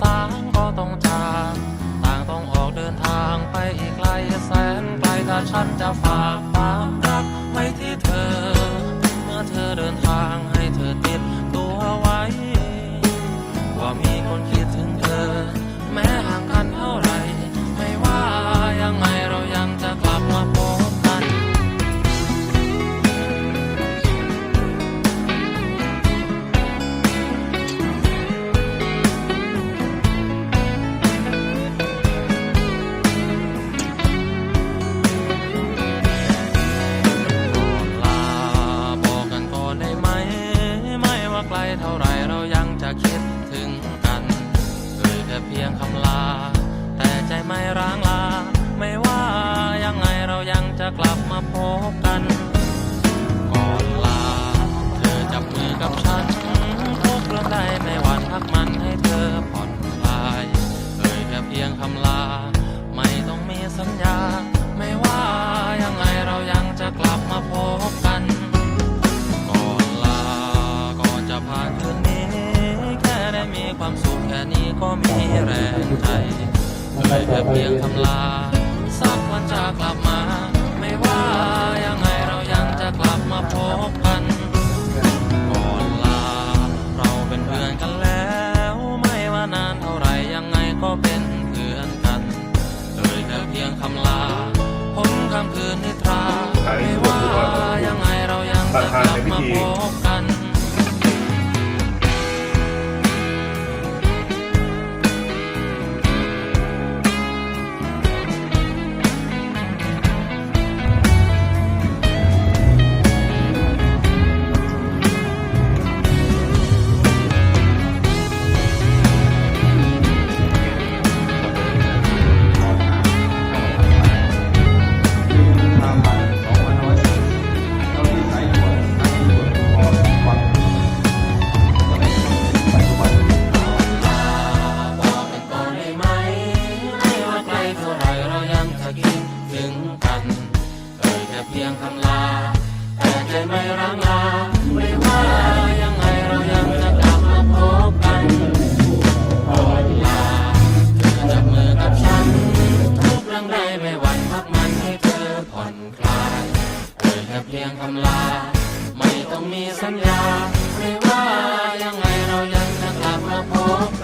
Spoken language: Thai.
สางก็ต้องจากต่างต้องออกเดินทางไปอีกไกลแสนไกลถ้าฉันจะฝาก yang kamu ช่วเพียงคำลาึงกัน เอ่ยแค่เพียงคำลา แต่ใจไม่ร่างลา ไม่ว่ายังไงเรายังจะกลับมาพบกันโปรดลาเธอจับมือกับฉัน ทุกเรื่องใดไม่หวั่นพักมันให้เธอผ่อนคลาย เอ่ยแค่เพียงคำลา ไม่ต้องมีสัญญา ไม่ว่ายังไงเรายังจะกลับมาพบกัน